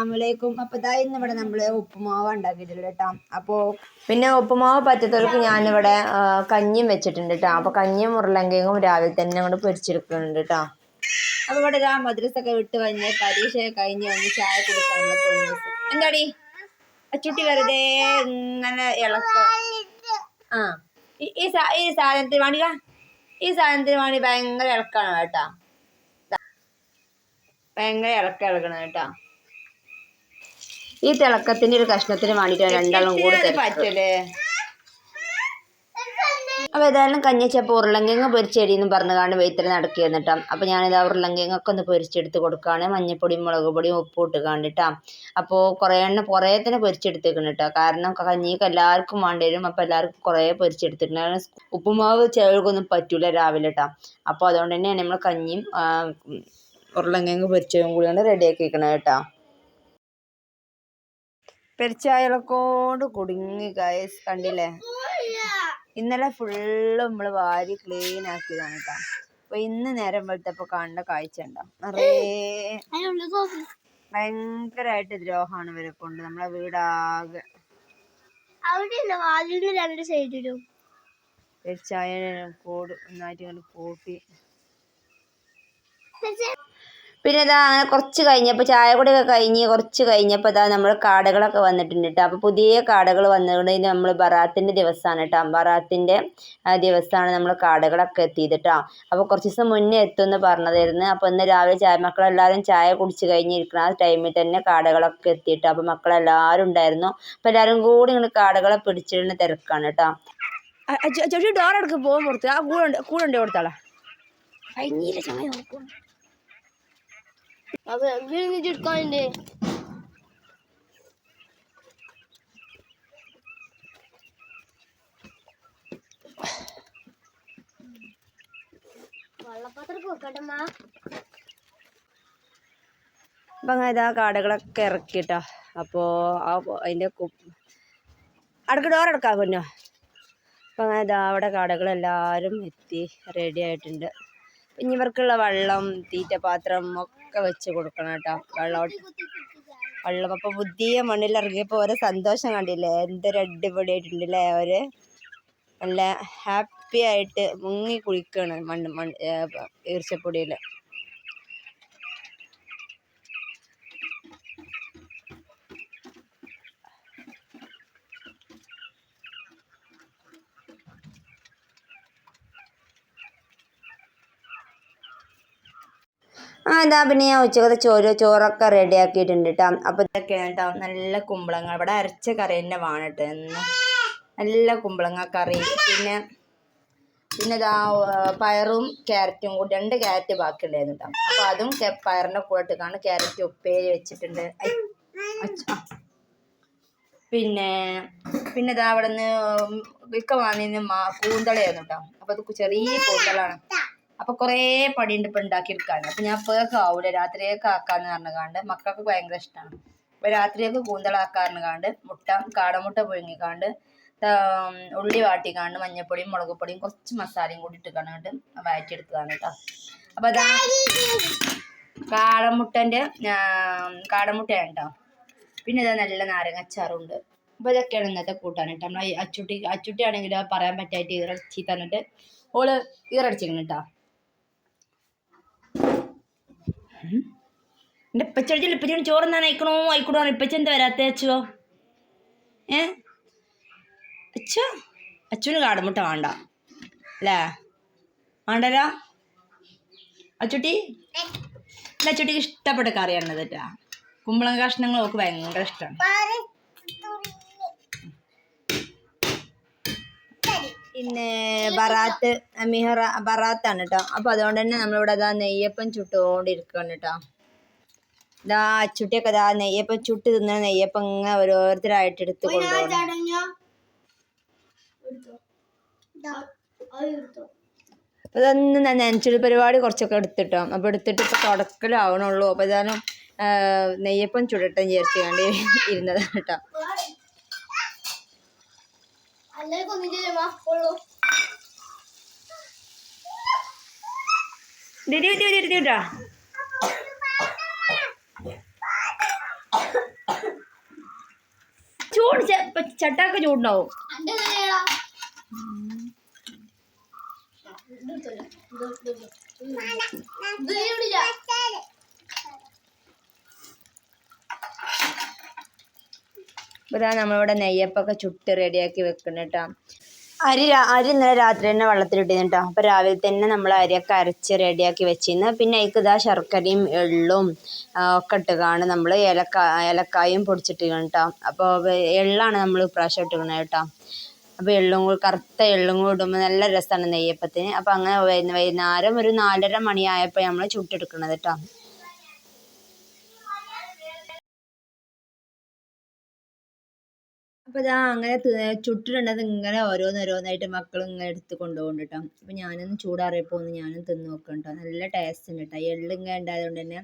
അസ്സലാമലൈക്കും. അപ്പൊ ഇതാ ഇന്ന് ഇവിടെ നമ്മൾ ഉപ്പുമാവ് ഉണ്ടാക്കിയിട്ടുണ്ട് കേട്ടോ അപ്പോ പിന്നെ ഉപ്പുമാവ് പറ്റത്തവർക്ക് ഞാനിവിടെ ആ, കഞ്ഞിയും വെച്ചിട്ടുണ്ട് കേട്ടോ അപ്പൊ കഞ്ഞിയും ഉരുളങ്കയും രാവിലെ തന്നെ അങ്ങോട്ട് പൊരിച്ചെടുക്കുന്നുണ്ട് കേട്ടോ അപ്പൊ ഇവിടെ മദ്രസ മദ്രസൊക്കെ വിട്ട് വന്ന് പരീക്ഷ കഴിഞ്ഞ് വന്ന് ചായ കുടിക്കാൻ എന്താടി? അച്ചുട്ടി വെറുതെ ഇങ്ങനെ ഇളക്ക. ആ. ഈ- ഈ സാധനത്തിന് വേണ്ടി ഈ സാധനത്തിന് വേണ്ടി ഭയങ്കര ഇളക്കാണ് കേട്ടാ. ഭയങ്കര ഇളക്ക ഇളക്കണം കേട്ടാ. ഈ തിളക്കത്തിന്റെ ഒരു കഷ്ണത്തിന് വേണ്ടിയിട്ട് രണ്ടാളും കൂടെ. പറ്റൂലേ അപ്പൊ ഏതായാലും കഞ്ഞിച്ചപ്പോൾ ഉരുളങ്കിഴങ്ങ് പൊരിച്ചെടിയെന്ന് പറഞ്ഞു കാണും വെയിത്തിൽ നടക്കി എന്നിട്ടാ അപ്പൊ ഞാനിതാ ഉരുളങ്കിങ്ങൊക്കെ ഒന്ന് പൊരിച്ചെടുത്ത് കൊടുക്കുകയാണ്. മഞ്ഞപ്പൊടിയും മുളക് പൊടിയും ഉപ്പും ഇട്ട് കണ്ടിട്ടാ അപ്പോൾ കുറേ എണ്ണം കുറേ തന്നെ പൊരിച്ചെടുത്തേക്കണം കേട്ടോ കാരണം കഞ്ഞിക്ക് എല്ലാവർക്കും വേണ്ടി വരും. അപ്പോൾ എല്ലാവർക്കും കുറേ പൊരിച്ചെടുത്തിട്ടുണ്ട്. ഉപ്പുമാവ് ചേർക്കൊന്നും പറ്റൂല രാവിലെ കേട്ടോ അപ്പോൾ അതുകൊണ്ട് തന്നെയാണ് നമ്മൾ കഞ്ഞിയും ഉരുളങ്കിങ്ങ് പൊരിച്ചതും കൂടിയാണ് റെഡിയാക്കി വെക്കണത് കേട്ടോ. പെരിച്ചായകളെക്കൊണ്ട് കുടുങ്ങി ഗൈസ് കണ്ടില്ലേ? ഇന്നലെ ഫുള്ള് നമ്മൾ വാരി ക്ലീൻ ആക്കിയതാണ് കേട്ടോ അപ്പൊ ഇന്ന് നേരം വെളുത്തപ്പോ കാണേണ്ട കാഴ്ച ഉണ്ടോ നിറയെ ഭയങ്കരമായിട്ട് ദ്രോഹമാണ് ഇവരെ കൊണ്ട്. നമ്മളെ വീടാകെ. രണ്ട് സൈഡിലും പെരിച്ചായ കൂട് ഒന്നായിട്ട് ഇങ്ങനെ കൂട്ടി പിന്നെ ഇതാ അങ്ങനെ കുറച്ച് കഴിഞ്ഞപ്പോൾ ചായ കൂടിയൊക്കെ കഴിഞ്ഞ് കുറച്ച് കഴിഞ്ഞപ്പോൾ ഇതാ നമ്മൾ കാടകളൊക്കെ വന്നിട്ടുണ്ട് കേട്ടോ അപ്പോൾ പുതിയ കാടകൾ വന്നതുകൊണ്ട് ഇത് നമ്മൾ ബറാത്തിന്റെ ദിവസമാണ് കേട്ടോ ബറാത്തിന്റെ ദിവസമാണ് നമ്മൾ കാടകളൊക്കെ എത്തിയത് കേട്ടോ അപ്പോൾ കുറച്ച് ദിവസം മുന്നേ എത്തുമെന്ന് പറഞ്ഞതായിരുന്നു. അപ്പോൾ ഇന്ന് രാവിലെ ചായ മക്കളെല്ലാവരും ചായ കുടിച്ച് കഴിഞ്ഞിരിക്കണം ആ ടൈമിൽ തന്നെ കാടകളൊക്കെ എത്തിയിട്ടോ അപ്പോൾ മക്കളെല്ലാവരും ഉണ്ടായിരുന്നു. അപ്പോൾ എല്ലാവരും കൂടി ഇങ്ങനെ കാടകളെ പിടിച്ചിടുന്ന തിരക്കാണ് കേട്ടോ ചേച്ചി ഡോർ എടുക്ക് പോകാൻ പുറത്ത് ആ കൂടെ കൂടെ കൊടുത്താളാ. കഴിഞ്ഞില്ല ചായ അപ്പൊ എന്തിനു ചുരുക്കാനുണ്ട് അപ്പം അങ്ങനെ ഇതാ കാടകളൊക്കെ ഇറക്കിട്ടോ അപ്പോൾ അതിന്റെ അതിന്റെ അടക്ക് ഡോർ അടക്കാം കുഞ്ഞോ. അപ്പം അങ്ങനെ ഇതാ അവിടെ കാടകളെല്ലാവരും എത്തി റെഡി ആയിട്ടുണ്ട്. ഇനി ഇവർക്കുള്ള വെള്ളം തീറ്റപാത്രം ഒക്കെ വെച്ച് കൊടുക്കണം കേട്ടോ. വെള്ളം വെള്ളം അപ്പോൾ പുതിയ മണ്ണിലിറങ്ങിയപ്പോൾ ഓരോ സന്തോഷം കണ്ടില്ലേ? എന്തൊരു അടിപൊളിയായിട്ടുണ്ടല്ലേ അവർ? നല്ല ഹാപ്പി ആയിട്ട് മുങ്ങി കുളിക്കുകയാണ് മണ്ണ് മണ്ണ് ഈർച്ചപ്പൊടിയിൽ ആ ഇതാ പിന്നെ ഞാൻ ഉച്ചക്കത്തെ ചോറ് ചോറൊക്കെ റെഡിയാക്കിയിട്ടുണ്ട് കേട്ടോ അപ്പോൾ ഇതൊക്കെയാണ് കേട്ടോ നല്ല കുമ്പളങ്ങ. ഇവിടെ അരച്ച കറി തന്നെ വേണം കേട്ടോ എന്നും നല്ല കുമ്പളങ്ങ കറി. പിന്നെ പിന്നെ ഇതാ പയറും ക്യാരറ്റും കൂടി രണ്ട് ക്യാരറ്റ് ബാക്കി ഉണ്ടായിരുന്നു കേട്ടോ അപ്പോൾ അതും പയറിന്റെ കൂടെ ഇട്ടിട്ടാണ് ക്യാരറ്റ് ഉപ്പേരി വെച്ചിട്ടുണ്ട്. പിന്നെ പിന്നെ ഇതാ അവിടെ നിന്ന് ഇക്ക വാങ്ങിന്ന് മാ കൂന്തളയായിരുന്നു കേട്ടോ അപ്പോൾ അത് ചെറിയ കൂന്തളാണ്. അപ്പൊ കുറേ പണിയുണ്ട് ഇപ്പൊ ഉണ്ടാക്കിയെടുക്കാൻ അപ്പൊ ഞാൻ ഇപ്പോഴൊക്കെ ആവൂല രാത്രിയൊക്കെ ആക്കാന്ന് പറഞ്ഞുകാണ്ട് മക്കൾക്ക് ഭയങ്കര ഇഷ്ടമാണ് അപ്പൊ രാത്രിയൊക്കെ കൂന്തളാക്കാറിന് കാണ്ട് മുട്ട കാടമുട്ട പുഴുങ്ങിക്കാണ്ട് ഉള്ളി വാട്ടിക്കാണ്ട് മഞ്ഞപ്പൊടിയും മുളക് പൊടിയും കുറച്ച് മസാലയും കൂടി ഇട്ട് കണ്ടിട്ട് വഴറ്റിയെടുത്തതാണ് കേട്ടോ അപ്പൊ അതാ കാടമുട്ടന്റെ കാടമുട്ടയാണ് കേട്ടോ പിന്നെ ഇതാ നല്ല നാരങ്ങച്ചാറുണ്ട് അപ്പൊ ഇതൊക്കെയാണ് ഇന്നത്തെ കൂട്ടാൻ കേട്ടോ നമ്മളെ അച്ചുട്ടി അച്ചുട്ടി പറയാൻ പറ്റായിട്ട് ഇറച്ചി തന്നിട്ട് ഓൾ ഈറടിച്ചിങ്ങനെ കേട്ടോ എന്റെ ഇപ്പച്ചടിച്ചില്ല ഇപ്പച്ചോട് ചോറ് എന്നാണ് അയക്കണോ? ആയിക്കണോ ഇപ്പച്ച എന്താ വരാത്ത അച്ചോ? ഏ? അച്ഛോ അച്ഛന് കാടുമുട്ട വേണ്ട. അല്ലേ? വേണ്ടല്ലോ? അച്ചുട്ടി? അല്ല അച്ചുട്ടിക്ക് ഇഷ്ടപ്പെട്ട കറിയാണത് കേട്ടാ കുമ്പളം കഷ്ണങ്ങൾ ഒക്കെ ഭയങ്കര ഇഷ്ടമാണ് പിന്നെ ബറാത്ത് മിഹറ ബറാത്താണ് കേട്ടോ അപ്പോൾ അതുകൊണ്ട് തന്നെ നമ്മളിവിടെ അതാ നെയ്യപ്പം ചുട്ടുകൊണ്ടിരിക്കുകയാണ് കേട്ടോ ഇതാ അച്ചുട്ടിയൊക്കെ ഇതാ നെയ്യപ്പം ചുട്ട് തിന്ന നെയ്യപ്പം ഇങ്ങനെ ഓരോരുത്തരായിട്ട് എടുത്ത് എടുത്തോ. അപ്പോൾ ഇതൊന്ന് നനച്ചിട്ട് പരിപാടി കുറച്ചൊക്കെ എടുത്തിട്ടോ. അപ്പോൾ എടുത്തിട്ട് ഇപ്പോൾ തുടക്കലാവണുള്ളൂ. അപ്പോൾ ഇതാനും നെയ്യപ്പം ചുടട്ടെ വിചാരിച്ചു കണ്ട് ഇരുന്നതാണ് കേട്ടോ അല്ലേ കൊന്നില്ലേ മാപ്പുള്ളൂ ഡിഡി ഡിഡി ഡിഡി ഡിഡാ ചൂട് ചട്ടാക്ക ചൂടുണ്ടാവും. അപ്പോൾ ഇതാ നമ്മളിവിടെ നെയ്യപ്പൊക്കെ ചുട്ട് റെഡിയാക്കി വെക്കണം കേട്ടോ അരി അരി ഇന്നലെ രാത്രി തന്നെ വെള്ളത്തിലിട്ടിരുന്നു കേട്ടോ അപ്പോൾ രാവിലെ തന്നെ നമ്മൾ അരിയൊക്കെ അരച്ച് റെഡിയാക്കി വെച്ചിരുന്നു. പിന്നെ അതിക്ക് ഇതാ ശർക്കരയും എള്ളും ഒക്കെ ഇട്ടുകാണ് നമ്മൾ ഏലക്ക ഏലക്കായും പൊടിച്ചിട്ടിരിക്കണം കേട്ടോ അപ്പോൾ എള്ളാണ് നമ്മൾ ഇപ്രാവശ്യം ഇട്ടിരിക്കണത് കേട്ടോ അപ്പോൾ എള്ളും കൂടി കറുത്ത എള്ളും കൂടി ഇടുമ്പോൾ നല്ല രസമാണ് നെയ്യപ്പത്തിന്. അപ്പോൾ അങ്ങനെ വൈകുന്ന- വൈകുന്നേരം ഒരു നാലര മണിയായപ്പോൾ നമ്മൾ ചുട്ടെടുക്കണത് കേട്ടോ അപ്പോൾ ഇതാ അങ്ങനെ ചുട്ടിട്ടുണ്ടത് ഇങ്ങനെ ഓരോന്നോരോന്നായിട്ട് മക്കൾ ഇങ്ങനെ എടുത്ത് കൊണ്ടുപോകുന്നുണ്ട് കേട്ടോ അപ്പോൾ ഞാനൊന്ന് ചൂടാറിയപ്പോൾ ഒന്ന് ഞാനും തിന്ന് നോക്കാം കേട്ടോ നല്ല ടേസ്റ്റ് ഉണ്ട് കേട്ടോ എള്ള് ഇങ്ങനെ ഉണ്ടായതുകൊണ്ട് തന്നെ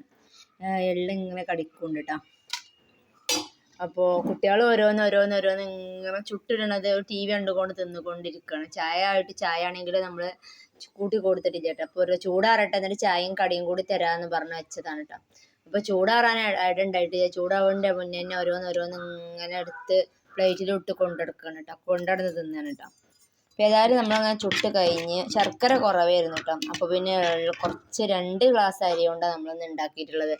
എള്ള് ഇങ്ങനെ കടിക്കുന്നുണ്ട് കേട്ടോ അപ്പോൾ കുട്ടികൾ ഓരോന്ന് ഓരോന്ന് ഓരോന്ന് ഇങ്ങനെ ചുട്ടിടണത് ടി വി കണ്ടുകൊണ്ട് തിന്നുകൊണ്ടിരിക്കുകയാണ്. ചായ ആയിട്ട് ചായ ആണെങ്കിൽ നമ്മൾ കൂട്ടി കൊടുത്തിട്ടില്ല കേട്ടോ അപ്പോൾ ഒരു ചൂടാറട്ടെ എന്നിട്ട് ചായയും കടിയും കൂടി തരാമെന്ന് പറഞ്ഞ് വെച്ചതാണ് കേട്ടോ അപ്പോൾ ചൂടാറാൻ ഇടണ്ടായിട്ട് ചൂടാവേണ്ട മുന്നേ തന്നെ ഓരോന്ന് ഓരോന്ന് ഇങ്ങനെ എടുത്ത് പ്ലേറ്റിലിട്ട് കൊണ്ടെടുക്കണം കേട്ടോ കൊണ്ടെടുത്ത് തിന്നാണ് കേട്ടോ അപ്പോൾ ഏതായാലും നമ്മളങ്ങനെ ചുട്ട് കഴിഞ്ഞ് ശർക്കര കുറവായിരുന്നു കേട്ടോ അപ്പോൾ പിന്നെ കുറച്ച് രണ്ട് ഗ്ലാസ് അരി കൊണ്ടാണ് നമ്മളൊന്ന് ഉണ്ടാക്കിയിട്ടുള്ളത്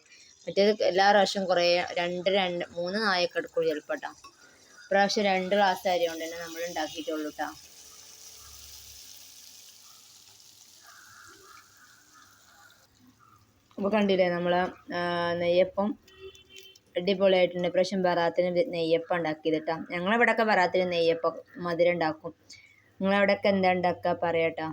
മറ്റേത് എല്ലാ പ്രാവശ്യം കുറേ രണ്ട് രണ്ട് മൂന്ന് നായൊക്കെ എടുക്കുള്ളൂ ചിലപ്പോൾ കേട്ടോ ഇപ്രാവശ്യം രണ്ട് ഗ്ലാസ് അരി കൊണ്ട് തന്നെ നമ്മൾ ഉണ്ടാക്കിയിട്ടുള്ളൂ കേട്ടോ അപ്പോൾ കണ്ടില്ലേ നമ്മൾ നെയ്യപ്പം അടിപൊളിയായിട്ടുണ്ട്. ഇപ്രാവശ്യം ബറാത്തിന് നെയ്യപ്പം ഉണ്ടാക്കിയത് കേട്ടോ ഞങ്ങളിവിടെയൊക്കെ നെയ്യപ്പം മധുരം ഉണ്ടാക്കും. നിങ്ങളവിടെയൊക്കെ എന്താ ഉണ്ടാക്കുക പറയാട്ടോ.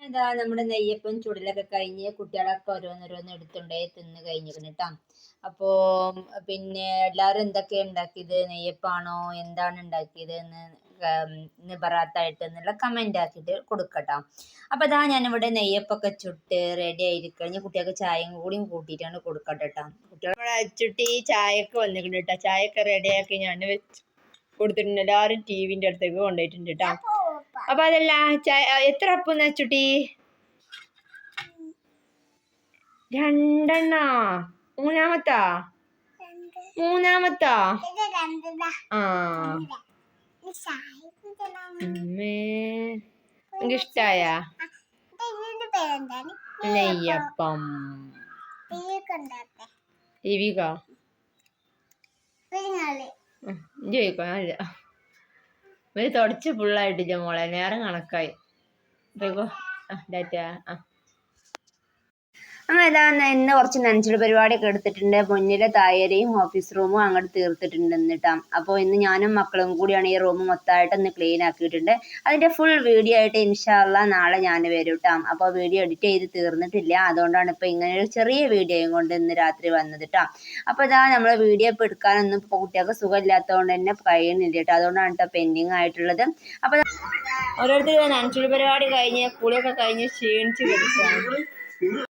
എന്താ നമ്മുടെ നെയ്യപ്പം ചുടലൊക്കെ കഴിഞ്ഞ് കുട്ടികളൊക്കെ ഓരോന്നോരോന്ന് എടുത്തുണ്ടേ തിന്ന് കഴിഞ്ഞിരിക്കുന്നു കേട്ടോ. അപ്പോൾ പിന്നെ എല്ലാവരും എന്തൊക്കെയാണ് ഉണ്ടാക്കിയത്? നെയ്യപ്പാണോ? എന്താണ് ഉണ്ടാക്കിയത് എന്ന് ഉം, ഇന്ന് ബറാത്തായിട്ട് എന്നുള്ള കമന്റ് ആക്കിയിട്ട് കൊടുക്കട്ടോ. അപ്പോൾ അതാ ഞാനിവിടെ നെയ്യപ്പൊക്കെ ചുട്ട് റെഡി ആയിരിക്കഴിഞ്ഞ് കുട്ടികൾക്ക് ചായയും കൂടിയും കൂട്ടിയിട്ടാണ് കൊടുക്കട്ടെ കേട്ടോ കുട്ടികൾ ചുട്ടി ചായയൊക്കെ വന്നിട്ടുണ്ട് കേട്ടോ ചായയൊക്കെ ആക്കി ഞാൻ വെച്ച് കൊടുത്തിട്ടുണ്ട്. എല്ലാവരും ടി വിന്റെ അടുത്തേക്ക് കൊണ്ടുപോയിട്ടുണ്ട് കേട്ടോ അപ്പൊ അതല്ല ചായ എത്ര അപ്പം ചുട്ടി രണ്ടെണ്ണ? മൂന്നാമത്താ? മൂന്നാമത്താ? ആ. ഇഷ്ടായ നെയ്യപ്പം ഇവിക അല്ല ഒരു തുടച്ച് ഫുള്ളായിട്ടില്ല മോളെ നേരം കണക്കായി. ഡാറ്റ ആ. അങ്ങനെ ഇതാ ഇന്ന് കുറച്ച് നനച്ചിൽ പരിപാടിയൊക്കെ എടുത്തിട്ടുണ്ട്. മുന്നിലെ തായരയും ഓഫീസ് റൂമും അങ്ങോട്ട് തീർത്തിട്ടുണ്ട് എന്നിട്ടാ അപ്പോൾ ഇന്ന് ഞാനും മക്കളും കൂടിയാണ് ഈ റൂം മൊത്തമായിട്ട് ഒന്ന് ക്ലീൻ ആക്കിയിട്ടുണ്ട്. അതിന്റെ ഫുൾ വീഡിയോ ആയിട്ട് ഇൻഷാല്ല നാളെ ഞാൻ വരും കേട്ടോ അപ്പോൾ വീഡിയോ എഡിറ്റ് ചെയ്ത് തീർന്നിട്ടില്ല. അതുകൊണ്ടാണ് ഇപ്പോൾ ഇങ്ങനെ ഒരു ചെറിയ വീഡിയോയും കൊണ്ട് ഇന്ന് രാത്രി വന്നത് കേട്ടോ അപ്പോൾ ഇതാ നമ്മൾ വീഡിയോ ഇപ്പോൾ എടുക്കാനൊന്നും ഇപ്പോൾ കുട്ടികൾക്ക് സുഖമില്ലാത്തതുകൊണ്ട് തന്നെ കഴിയുന്നില്ല കേട്ടോ അതുകൊണ്ടാണ് കേട്ടോ പെൻഡിങ് ആയിട്ടുള്ളത്. അപ്പോൾ ഓരോരുത്തർ നനച്ചുള്ളി പരിപാടി കഴിഞ്ഞ് കുളിയൊക്കെ കഴിഞ്ഞ് ക്ഷീണിച്ച് കിടക്കുകയാണ്